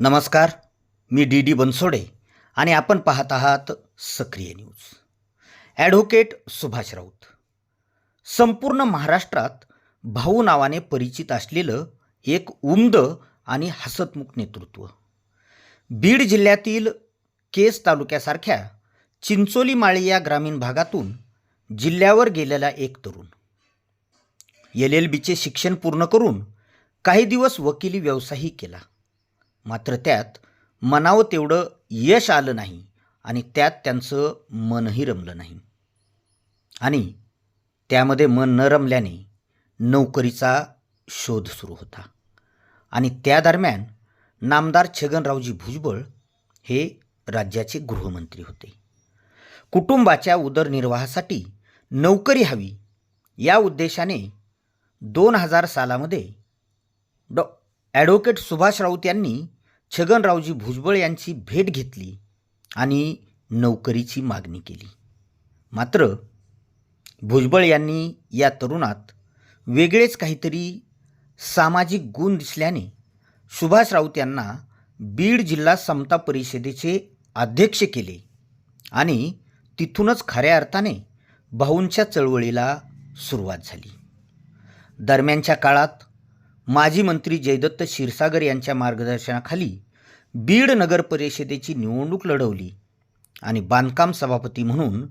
नमस्कार मी D D Bansode आणि आपण पाहत आहात सक्रिय न्यूज. ॲडव्होकेट सुभाष राऊत. संपूर्ण महाराष्ट्रात भाऊ नावाने परिचित असलेलं एक उमद आणि हसतमुख नेतृत्व. बीड जिल्ह्यातील केस तालुक्यासारख्या चिंचोली माळी या ग्रामीण भागातून जिल्ह्यावर गेलेला एक तरुण. एल एल बीचे शिक्षण पूर्ण करून काही दिवस वकिली व्यवसायही केला. मात्र त्यात मनावं तेवढं यश आलं नाही आणि त्यात त्यांचं मनही रमलं नाही. आणि त्यामध्ये मन न रमल्याने नोकरीचा शोध सुरू होता. आणि त्या दरम्यान नामदार छगनरावजी भुजबळ हे राज्याचे गृहमंत्री होते. कुटुंबाच्या उदरनिर्वाहासाठी नोकरी हवी या उद्देशाने दोन हजार सालामध्ये डॉ. ॲडव्होकेट सुभाष राऊत यांनी छगनरावजी भुजबळ यांची भेट घेतली आणि नोकरीची मागणी केली. मात्र भुजबळ यांनी या तरुणात वेगळेच काहीतरी सामाजिक गुण दिसल्याने सुभाष राऊत यांना बीड जिल्हा समता परिषदेचे अध्यक्ष केले आणि तिथूनच खऱ्या अर्थाने भाऊंच्या चळवळीला सुरुवात झाली. दरम्यानच्या काळात माजी मंत्री जयदत्त क्षीरसागर यांच्या मार्गदर्शनाखाली बीड नगर परिषदेची निवडणूक लढवली आणि बांधकाम सभापती म्हणून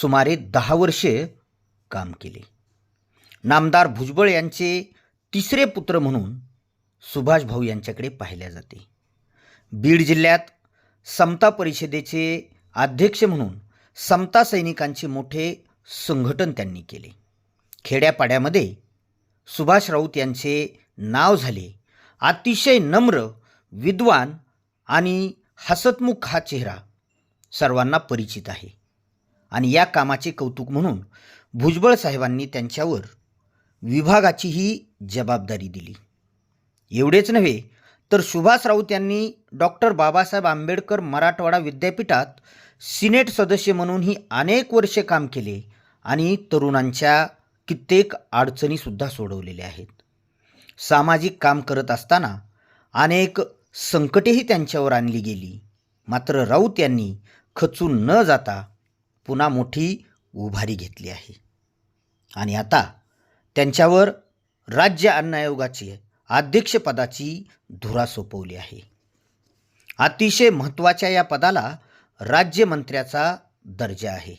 सुमारे दहा वर्षे काम केले. नामदार भुजबळ यांचे तिसरे पुत्र म्हणून सुभाष भाऊ यांच्याकडे पाहिल्या जाते. बीड जिल्ह्यात समता परिषदेचे अध्यक्ष म्हणून समता सैनिकांचे मोठे संघटन त्यांनी केले. खेड्यापाड्यामध्ये सुभाष राऊत यांचे नाव झाले. अतिशय नम्र विद्वान आणि हसतमुख हा चेहरा सर्वांना परिचित आहे. आणि या कामाचे कौतुक म्हणून भुजबळ साहेबांनी त्यांच्यावर विभागाचीही जबाबदारी दिली. एवढेच नव्हे तर सुभाष राऊत यांनी डॉक्टर बाबासाहेब आंबेडकर मराठवाडा विद्यापीठात सिनेट सदस्य म्हणूनही अनेक वर्षे काम केले आणि तरुणांच्या कित्येक अडचणीसुद्धा सोडवलेल्या आहेत. सामाजिक काम करत असताना अनेक संकटेही त्यांच्यावर आणली गेली. मात्र राऊत यांनी खचून न जाता पुन्हा मोठी उभारी घेतली आहे. आणि आता त्यांच्यावर राज्य अन्न आयोगाची अध्यक्षपदाची धुरा सोपवली आहे. अतिशय महत्त्वाच्या या पदाला राज्यमंत्र्याचा दर्जा आहे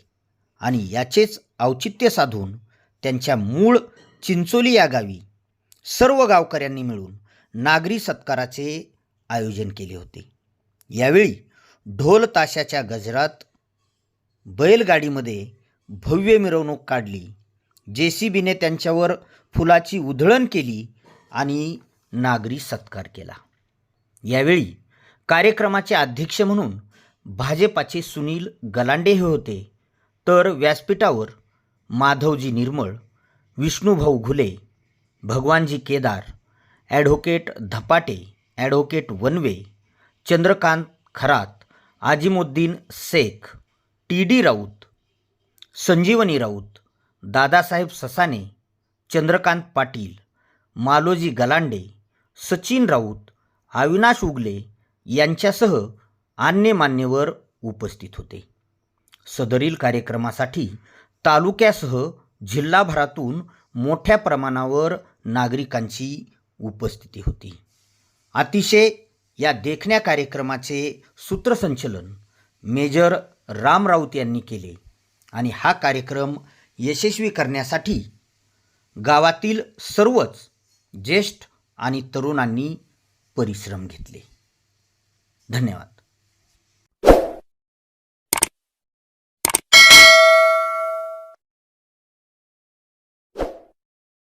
आणि याचेच औचित्य साधून त्यांच्या मूळ चिंचोली या गावी सर्व गावकऱ्यांनी मिळून नागरी सत्काराचे आयोजन केले होते. यावेळी ढोल ताशाच्या गजरात बैलगाडीमध्ये भव्य मिरवणूक काढली. जे सी बीने त्यांच्यावर फुलाची उधळण केली आणि नागरी सत्कार केला. यावेळी कार्यक्रमाचे अध्यक्ष म्हणून भाजपाचे सुनील गलांडे हे होते. तर व्यासपीठावर Madhavji Nirmal Vishnubhau Ghule Bhagwanji Kedar advocate Dhapate advocate Vanve Chandrakant Kharat Ajimuddin Shaikh T D Raut Sanjivani Raut Dadasaheb Sasane Chandrakant Patil Maloji Galande Sachin Raut Avinash Ugale यांच्यासह अन्य मान्यवर उपस्थित होते. सदरील कार्यक्रमासाठी तालुक्यासह जिल्हाभरातून मोठ्या प्रमाणावर नागरिकांची उपस्थिती होती. अतिशय या देखण्या कार्यक्रमाचे सूत्रसंचलन मेजर राम राऊत यांनी केले आणि हा कार्यक्रम यशस्वी करण्यासाठी गावातील सर्वच ज्येष्ठ आणि तरुणांनी परिश्रम घेतले. धन्यवाद.